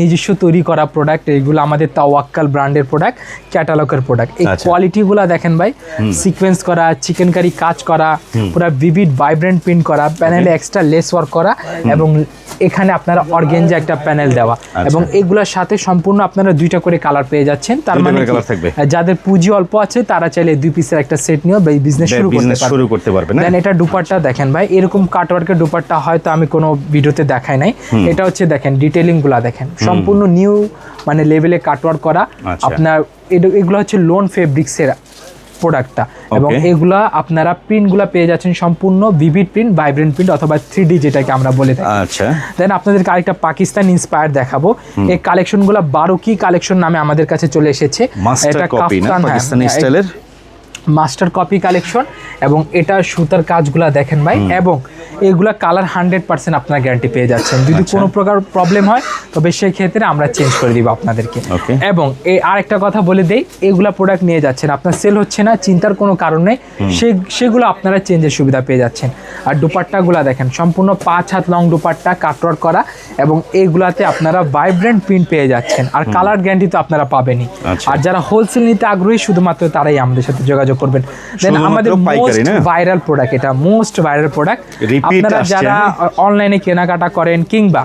নিজস্ব তৈরি করা প্রোডাক্ট এগুলো আমাদের তাওয়াক্কাল ব্র্যান্ডের প্রোডাক্ট ক্যাটালগের প্রোডাক্ট এই আচ্ছা। কোয়ালিটিগুলো দেখেন ভাই সিকোয়েন্স করা চিকেন কারি কাজ করা পুরো ভিভিড ভাইব্রেন্ট প্রিন্ট করা প্যানেলে এক্সট্রা লেস ওয়ার্ক করা এবং এখানে আপনারা অর্গেনজা একটা প্যানেল দেওয়া। এবং এগুলোর সাথে সম্পূর্ণ আপনারা দুইটা করে কালার পেয়ে যাচ্ছেন। তার মানে। যাদের পুঁজি অল্প আছে তারা চাইলে দুই পিসের একটা সেট নিয়ে বিজনেস শুরু করতে পারবে। শুরু করতে পারবে না? দেন এটা দুপাট্টা দেখেন ভাই এরকম কাটওয়ার্কের দুপাট্টা হয়তো আমি কোনো ভিডিওতে দেখাই নাই। এটা হচ্ছে দেখেন ডিটেলিংগুলা দেখেন। সম্পূর্ণ নিউ মানে লেভেলে কাটওয়ার্ক করা। আচ্ছা। আপনার এগুলো হচ্ছে লোন ফেব্রিক্সের প্রোডাক্টটা এবং. এগুলা আপনারা প্রিন্টগুলো পেয়ে যাচ্ছেন সম্পূর্ণ ভিভিড প্রিন্ট ভাইব্রেন্ট প্রিন্ট অথবা থ্রি ডি যেটাকে আমরা বলে থাকি। আচ্ছা। দেন আপনাদেরকে আরেকটা পাকিস্তান ইন্সপায়ার দেখাবো। এই কালেকশনগুলো বারো কি কালেকশন নামে আমাদের কাছে চলে এসেছে। কাফতান, হ্যাঁ, পাকিস্তানি স্টাইলের মাস্টার কপি কালেকশন এবং এটা সুতার কাজগুলা দেখেন ভাই। এবং এগুলা কালার হান্ড্রেড পার্সেন্ট আপনার গ্যারান্টি পেয়ে যাচ্ছেন। যদি আচ্ছা। কোনো প্রকার প্রবলেম হয় তবে সেই ক্ষেত্রে আমরা চেঞ্জ করে দিব আপনাদেরকে। এবং এই আরেকটা কথা বলে দেই এগুলা প্রোডাক্ট নিয়ে যাচ্ছেন। আপনার সেল হচ্ছে না চিন্তার কোনো কারণ নেই। সেগুলো আপনারা চেঞ্জের সুবিধা পেয়ে যাচ্ছেন। আর দুপাট্টাগুলা দেখেন সম্পূর্ণ পাঁচ হাত লং দুপাট্টা কাটওয়ার্ক করা এবং এইগুলাতে আপনারা ভাইব্রেন্ট প্রিন্ট পেয়ে যাচ্ছেন। আর কালার গ্যারান্টি তো আপনারা পাবেনই। আচ্ছা। আর যারা হোলসেল নিতে আগ্রহী শুধুমাত্র তারাই আমাদের সাথে যোগাযোগ করবেন। দেন আমাদের মোস্ট ভাইরাল প্রোডাক্ট এটা মোস্ট ভাইরাল প্রোডাক্ট আপনারা যারা অনলাইনে কেনাকাটা করেন কিংবা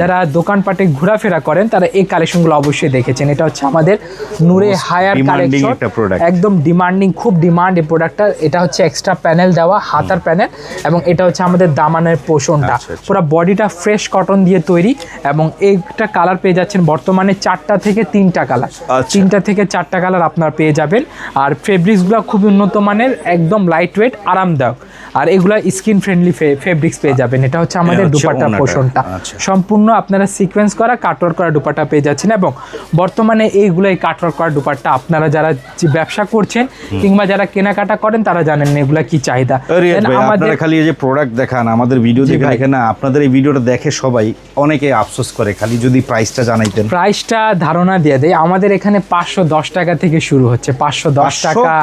যারা দোকানপাটে ঘোরাফেরা করেন তারা এই কালেকশনগুলো অবশ্যই দেখেছেন। এটা হচ্ছে আমাদের নূরে হায়ার কালেকশন একদম ডিমান্ডিং খুব ডিমান্ড এই প্রোডাক্টটা এটা হচ্ছে এক্সট্রা প্যানেল দেওয়া হাতার প্যানেল এবং এটা হচ্ছে আমাদের দামানের পোষণটা। আচ্ছা, আচ্ছা। পুরো বডিটা ফ্রেশ কটন দিয়ে তৈরি এবং এইটা কালার পেয়ে যাচ্ছেন বর্তমানে চারটা থেকে তিনটা কালার আচ্ছা। তিনটা থেকে চারটা কালার আপনার পেয়ে যাবেন। আর ফেব্রিক্সগুলো খুব উন্নত মানের একদম লাইট ওয়েট আরামদায়ক। আর এগুলা স্কিন ফ্রেন্ডলি ফেব্রিক্স পেয়ে যাবেন। এটা হচ্ছে আমাদের দুপাট্টা পোষণটা আচ্ছা। সম্পূর্ণ আপনারা সিকোয়েন্স করা কাটওয়ার্ক করা দুপাট্টা পেয়ে যাচ্ছেন এবং বর্তমানে এইগুলো এই কাটওয়ার্ক করা দুপাট্টা আপনারা যারা ব্যবসা করছেন কিংবা যারা কেনাকাটা করেন তারা জানেন না এগুলা কি চাহিদা। আমাদের খালি এই যে প্রোডাক্ট দেখান আমাদের ভিডিও দেখে। দেখে না আপনাদের এই ভিডিওটা দেখে সবাই অনেকে আফসোস করে খালি যদি প্রাইসটা জানাইতেন। প্রাইসটা ধারণা দিয়ে দেয় আমাদের এখানে পাঁচশো দশ টাকা থেকে শুরু হচ্ছে পাঁচশো দশ টাকা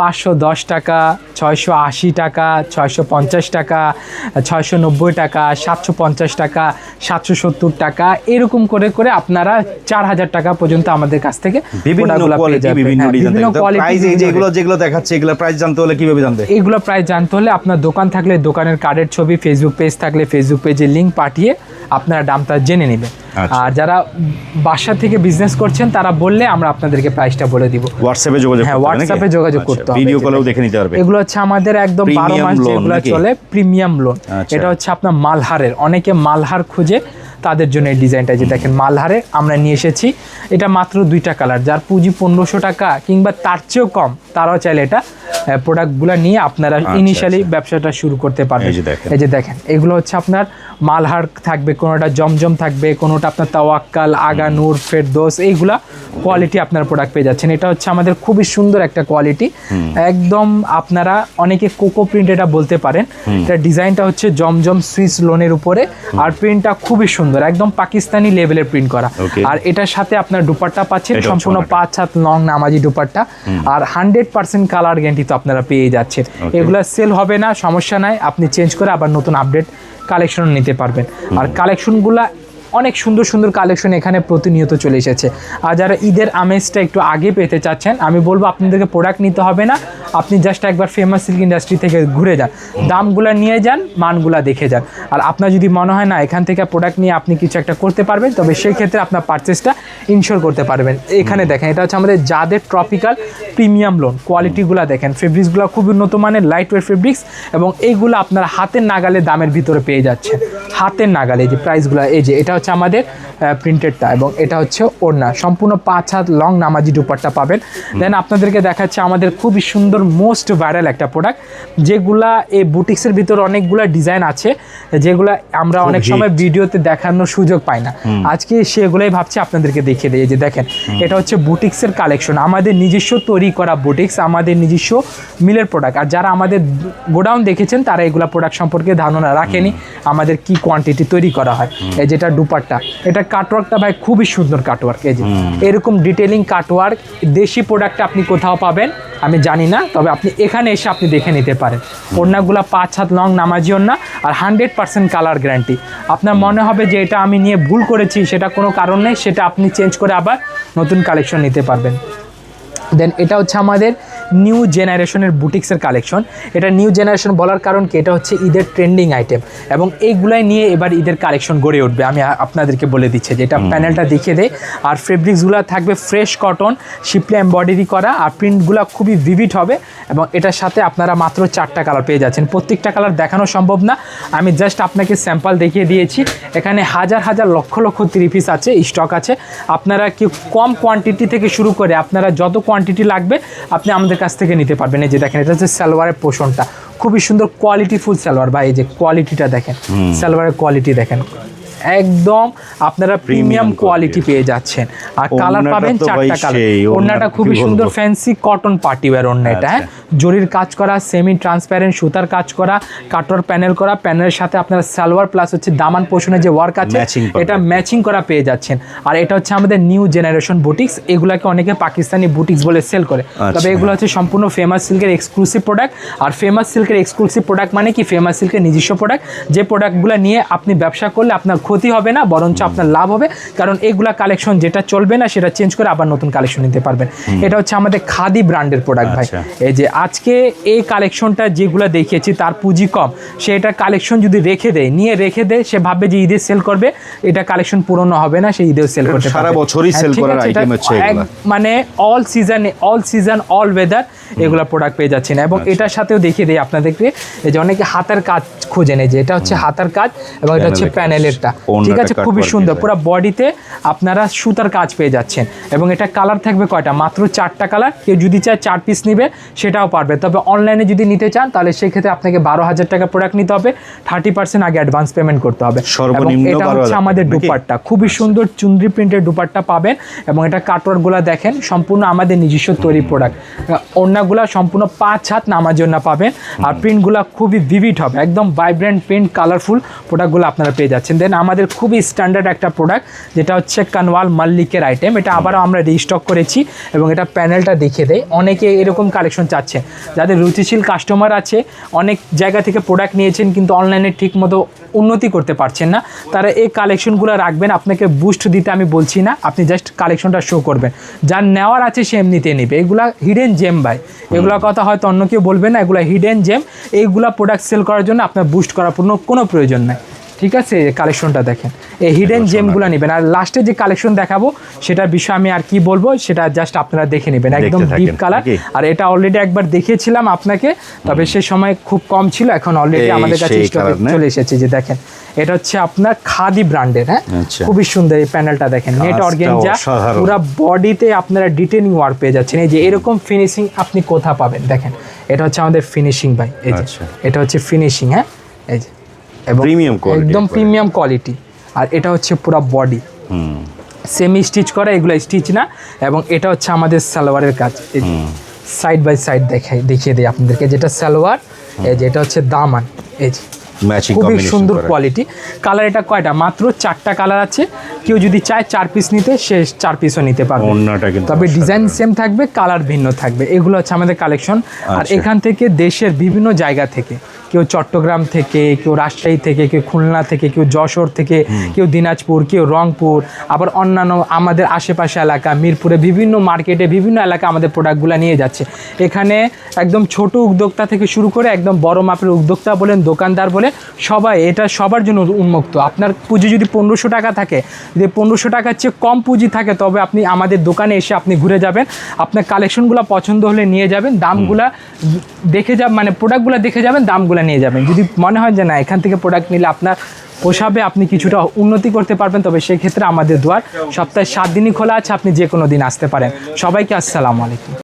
পাঁচশো দশ টাকা ছয়শো আশি টাকা ছয়শো পঞ্চাশ টাকা ছয়শো নব্বই টাকা সাতশো পঞ্চাশ টাকা সাতশো সত্তর টাকা এরকম করে করে আপনারা চার হাজার টাকা পর্যন্ত আমাদের কাছ থেকে বিভিন্ন প্রোডাক্টগুলো পেয়ে কোয়ালিটি বিভিন্ন হ্যাঁ, প্রাইস এগুলো যেগুলো দেখাচ্ছে এগুলো প্রাইস জানতে হলে কীভাবে জানতে এইগুলো প্রায় জানতে হলে আপনার দোকান থাকলে দোকানের কার্ডের ছবি ফেসবুক পেজ থাকলে ফেসবুক পেজে লিঙ্ক পাঠিয়ে আপনারা দামটা জেনে নেবেন আচ্ছা। আর যারা বাসা থেকে বিজনেস করছেন তারা বললে আমরা আপনাদেরকে প্রাইসটা বলে দিব। হোয়াটসঅ্যাপে যোগাযোগ হ্যাঁ, হোয়াটসঅ্যাপে হবে WhatsApp এ যোগাযোগ আচ্ছা, করতে হবে। ভিডিও কলেও দেখে নিতে পারবে। এগুলো হচ্ছে আমাদের একদম বারো Premium মাস যেগুলো চলে প্রিমিয়াম লোন আচ্ছা। এটা হচ্ছে আপনার মালহারের। অনেকে মালহার খুঁজে তাদের জন্য এই ডিজাইনটা যে দেখেন মালহারে আমরা নিয়ে এসেছি। এটা মাত্র দুইটা কালার যার পুঁজি পনেরোশো টাকা কিংবা তার চেয়েও কম তারাও চাইলে এটা প্রোডাক্টগুলো নিয়ে আপনারা ইনিশিয়ালি ব্যবসাটা শুরু করতে পারবেন। এই যে দেখেন। এগুলো হচ্ছে আপনার মালহার থাকবে কোনোটা জমজম থাকবে কোনোটা আপনার তাওয়াক্কাল আগা নূর ফেরদোস এইগুলা কোয়ালিটি আপনার প্রোডাক্ট পেয়ে যাচ্ছেন। এটা হচ্ছে আমাদের খুবই সুন্দর একটা কোয়ালিটি একদম আপনারা অনেকে কোকো প্রিন্ট এটা বলতে পারেন। এটা ডিজাইনটা হচ্ছে জমজম সুইস লোনের উপরে। আর প্রিন্টটা খুবই সুন্দর। একদম পাকিস্তানি লেভেলের প্রিন্ট করা। আর এটার সাথে আপনার দুপাট্টা পাচ্ছেন সম্পূর্ণ পাঁচ হাত লং নামাজি দুপাট্টা। আর হান্ড্রেড পার্সেন্ট কালার গ্যান্টি তো আপনারা পেয়ে যাচ্ছেন। এগুলো সেল হবে না সমস্যা নাই আপনি চেঞ্জ করে আবার নতুন আপডেট কালেকশন নিতে পারবেন। আর কালেকশনগুলা অনেক সুন্দর সুন্দর কালেকশন এখানে প্রতিনিয়ত চলে এসেছে। আর যারা ঈদের আমেজটা একটু আগে পেতে চাচ্ছেন, আমি বলব আপনাদেরকে প্রোডাক্ট নিতে হবে না। আপনি জাস্ট একবার ফেমাস সিল্ক ইন্ডাস্ট্রি থেকে ঘুরে যান। দামগুলা নিয়ে যান, মানগুলা দেখে যান। আর আপনার যদি মনে হয় না, এখান থেকে প্রোডাক্ট নিয়ে আপনি কিছু একটা করতে পারবেন, তবে সেই ক্ষেত্রে আপনার পারচেসটা ইনশোর করতে পারবেন। এখানে দেখেন, এটা হচ্ছে আমাদের যাদের ট্রপিক্যাল প্রিমিয়াম লোন কোয়ালিটিগুলো দেখেন ফেব্রিক্সগুলো খুব উন্নত মানের লাইট ওয়েট ফেব্রিক্স এবং এইগুলো আপনার হাতের নাগালে দামের ভিতরে পেয়ে যাচ্ছে হাতের নাগালে যে প্রাইসগুলো এই যে এটা হচ্ছে আমাদের প্রিন্টেডটা এবং এটা হচ্ছে ওড়না। সম্পূর্ণ পাঁচ হাত লং নামাজি দুপাট্টা পাবেন। দেন আপনাদেরকে দেখাচ্ছে আমাদের খুবই সুন্দর মোস্ট ভাইরাল একটা প্রোডাক্ট যেগুলা এই বুটিক্সের ভিতরে অনেকগুলা ডিজাইন আছে যেগুলা আমরা অনেক সময় ভিডিওতে দেখানোর সুযোগ পাই না। আজকে সেগুলোই ভাবছি আপনাদেরকে দেখিয়ে দিই। যে দেখেন এটা হচ্ছে বুটিক্সের কালেকশন আমাদের নিজস্ব তৈরি করা বুটিক্স আমাদের নিজস্ব মিলের প্রোডাক্ট আর যারা আমাদের গোডাউন দেখেছেন তারা এগুলা প্রোডাক্ট সম্পর্কে ধারণা রাখেনি আমাদের কি কোয়ান্টিটি তৈরি করা হয়। এই যেটা দুপাট্টা এটা কাটওয়ার্কটা ভাই খুবই সুন্দর কাটওয়ার্ক এই যে। এরকম ডিটেলিং কাটওয়ার্ক দেশি প্রোডাক্ট আপনি কোথাও পাবেন আমি জানি না তবে আপনি এখানে এসে আপনি দেখে নিতে পারেন। ওড়নাগুলো পাঁচ হাত লং নামাজি ওড়না আর হান্ড্রেড পার্সেন্ট কালার গ্যারান্টি আপনার মনে হবে যে এটা আমি নিয়ে ভুল করেছি সেটা কোনো কারণ নেই সেটা আপনি চেঞ্জ করে আবার নতুন কালেকশন নিতে পারবেন। দেন এটা হচ্ছে আমাদের নিউ জেনারেশনের বুটিক্সের কালেকশন এটা নিউ জেনারেশন বলার কারণ কি? এটা হচ্ছে ঈদের ট্রেন্ডিং আইটেম এবং এইগুলাই নিয়ে এবার ঈদের কালেকশন গড়ে উঠবে। আমি আপনাদেরকে বলে দিচ্ছি যে এটা প্যানেলটা দেখিয়ে দেয় আর ফেব্রিক্সগুলো থাকবে ফ্রেশ কটন শিপলে এমব্রয়ডারি করা আর প্রিন্টগুলো খুবই ভিভিড হবে এবং এটার সাথে আপনারা মাত্র চারটা কালার পেয়ে যাচ্ছেন। প্রত্যেকটা কালার দেখানো সম্ভব না। আমি জাস্ট আপনাকে স্যাম্পল দেখিয়ে দিয়েছি। এখানে হাজার হাজার লক্ষ লক্ষ থ্রি পিস আছে স্টক আছে। আপনারা কি কম কোয়ান্টিটি থেকে শুরু করে আপনারা যত কোয়ান্টিটি লাগবে আপনি আমাদের কাছ থেকে নিতে পারবেন। এই যে দেখেন এটা হচ্ছে সালোয়ারের পোষণটা। খুবই সুন্দর কোয়ালিটিফুল সালোয়ার। বা এই যে কোয়ালিটিটা দেখেন। সালোয়ারের কোয়ালিটি দেখেন। একদম আপনারা প্রিমিয়াম কোয়ালিটি পেয়ে যাচ্ছেন। আর কালার পাবেন চারটা কালার ওড়নাটা খুবই সুন্দর ফ্যান্সি কটন পার্টি ওয়্যার ওড়না এটা হ্যাঁ? জরির কাজ করা সেমি ট্রান্সপ্যারেন্ট সুতার কাজ করা কাটর প্যানেল করা প্যানেলের সাথে আপনার সালোয়ার প্লাস হচ্ছে দামান পোষণে যে ওয়ার্ক আছে এটা ম্যাচিং করা পেয়ে যাচ্ছেন। আর এটা হচ্ছে আমাদের নিউ জেনারেশন বুটিক্স এগুলাকে অনেকে পাকিস্তানি বুটিক্স বলে সেল করে। তবে আচ্ছা। এগুলো হচ্ছে সম্পূর্ণ ফেমাস সিল্কের এক্সক্লুসিভ প্রোডাক্ট আর ফেমাস সিল্কের এক্সক্লুসিভ প্রোডাক্ট মানে কি? ফেমাস সিল্কের নিজস্ব প্রোডাক্ট যে প্রোডাক্টগুলো নিয়ে আপনি ব্যবসা করলে আপনার ক্ষতি হবে না বরঞ্চ আপনার লাভ হবে। কারণ এগুলা কালেকশন যেটা চলবে না সেটা চেঞ্জ করে আবার নতুন কালেকশন নিতে পারবেন। এটা হচ্ছে আমাদের খাদি ব্র্যান্ডের প্রোডাক্ট ভাই। আচ্ছা। এই যে আজকে এই কালেকশনটা যেগুলো দেখিয়েছি তার পুঁজি কম। সে এটা কালেকশন যদি রেখে দেয় নিয়ে রেখে দেয় সে ভাববে যে ঈদে সেল করবে। এটা কালেকশন পুরনো হবে না সে ঈদেও সেল করতে সারা বছরই সেল sell করার এটা হচ্ছে মানে all season all season all weather এগুলা প্রোডাক্ট পেয়ে যাচ্ছেন এবং আচ্ছা। এটার সাথেও দেখিয়ে দেয় আপনাদেরকে এই যে অনেকে হাতের কাজ খোঁজেন নেয় যে এটা হচ্ছে হাতের কাজ এবং এটা হচ্ছে প্যানেলেরটা। ঠিক আছে খুবই সুন্দর। পুরো বডিতে আপনারা সুতার কাজ পেয়ে যাচ্ছেন। এবং এটা কালার থাকবে কয়টা? মাত্র চারটা কালার কেউ যদি চায় চার পিস নিবে সেটাও পারবে। তবে অনলাইনে যদি নিতে চান তাহলে সেক্ষেত্রে আপনাকে বারো হাজার টাকা প্রোডাক্ট নিতে হবে। থার্টি পার্সেন্ট আগে অ্যাডভান্স পেমেন্ট করতে হবে। এবং এটা হচ্ছে আমাদের? দুপাট্টা। খুবই সুন্দর চুন্দ্রি প্রিন্টের দুপাট্টা পাবেন এবং এটা কাটওয়ার্কগুলো দেখেন সম্পূর্ণ আমাদের নিজস্ব তৈরি প্রোডাক্ট ওড়নাগুলো সম্পূর্ণ পাঁচ হাত নামার জন্য পাবেন। আর প্রিন্টগুলো খুবই ভিভিড হবে। একদম ভাইব্রেন্ট প্রিন্ট কালারফুল প্রোডাক্টগুলো আপনারা পেয়ে যাচ্ছেন। দেন আমাদের খুবই স্ট্যান্ডার্ড একটা প্রোডাক্ট যেটা হচ্ছে কানওয়াল মাল্লিকের আইটেম এটা আবারও আমরা রিস্টক করেছি এবং এটা প্যানেলটা দেখিয়ে দেয় অনেকে এরকম কালেকশন চাচ্ছেন যাদের রুচিশীল কাস্টমার আছে অনেক জায়গা থেকে প্রোডাক্ট নিয়েছেন কিন্তু অনলাইনে ঠিক মতো উন্নতি করতে পারছেন না তারা এই কালেকশনগুলো রাখবেন। আপনাকে বুস্ট দিতে আমি বলছি না। আপনি জাস্ট কালেকশনটা শো করবেন। যার নেওয়ার আছে সে এমনিতে নেবে। এগুলা হিডেন জেম ভাই। এগুলা কথা হয়তো অন্য কেউ বলবে না। এগুলা হিডেন জেম এইগুলা প্রোডাক্ট সেল করার জন্য আপনার বুস্ট করার কোনো কোনো প্রয়োজন নাই। ঠিক আছে? কালেকশনটা দেখেন। এই হিডেন জেমগুলো নেবেন। আর লাস্টে যে কালেকশন দেখাবো সেটার বিষয়ে আমি আর কি বলব সেটা জাস্ট আপনারা দেখে নেবেন। একদম ডিপ কালার আর এটা অলরেডি একবার দেখিয়েছিলাম আপনাকে তবে সে সময় খুব কম ছিল এখন অলরেডি আমাদের কাছে? চলে এসেছে। যে দেখেন এটা হচ্ছে আপনার খাদি ব্র্যান্ডের হ্যাঁ? আচ্ছা। খুবই সুন্দর এই প্যানেলটা দেখেন। নেট অর্গেনজা পুরো বডিতে আপনারা ডিটেনিং ওয়ার্ক পেয়ে যাচ্ছেন। এই যে এরকম ফিনিশিং আপনি কোথা পাবেন? দেখেন এটা হচ্ছে আমাদের ফিনিশিং ভাই। এই যে আচ্ছা। এটা হচ্ছে ফিনিশিং হ্যাঁ? এই যে quality একদম প্রিমিয়াম কোয়ালিটি আর এটা হচ্ছে পুরো বডি সেমি স্টিচ করা এগুলো স্টিচ না এবং এটা হচ্ছে আমাদের সালোয়ারের কাজ। সাইড বাই সাইড দেখাই দেখিয়ে দিই আপনাদেরকে। যেটা সালোয়ার এই যে এটা হচ্ছে দামান। এই যে খুবই সুন্দর কোয়ালিটি কালার এটা কয়টা? মাত্র চারটা কালার আছে। কেউ যদি চায় চার পিস নিতে সে চার পিসও নিতে পারবে। তবে ডিজাইন সেম থাকবে কালার ভিন্ন থাকবে। এগুলো হচ্ছে আমাদের কালেকশন আর আচ্ছা। এখান থেকে দেশের বিভিন্ন জায়গা থেকে কেউ চট্টগ্রাম থেকে কেউ রাজশাহী থেকে কেউ খুলনা থেকে কেউ যশোর থেকে কেউ দিনাজপুর কেউ রংপুর আবার অন্যান্য আমাদের আশেপাশে এলাকা মিরপুরে বিভিন্ন মার্কেটে বিভিন্ন এলাকা আমাদের প্রোডাক্টগুলো নিয়ে যাচ্ছে। এখানে একদম ছোট উদ্যোক্তা থেকে শুরু করে একদম বড় মাপের উদ্যোক্তা বলেন দোকানদার বলে সবাই এটা সবার জন্য উন্মুক্ত। আপনার পুঁজি যদি পনেরোশো টাকা থাকে যদি পনেরোশো টাকার চেয়ে কম পুঁজি থাকে তবে আপনি আমাদের দোকানে এসে আপনি ঘুরে যাবেন আপনার কালেকশনগুলো পছন্দ হলে নিয়ে যাবেন দামগুলা দেখে যাব মানে প্রোডাক্টগুলো দেখে যাবেন দামগুলো নিয়ে যাবেন। যদি মনে হয় যে না, এখান থেকে প্রোডাক্ট নিলে আপনার পোষাবে আপনি কিছুটা উন্নতি করতে পারবেন, তবে সেক্ষেত্রে আমাদের দোয়ার সপ্তাহে সাত দিনই খোলা আছে, আপনি যে কোনো দিন আসতে পারেন। সবাইকে আসসালামু আলাইকুম।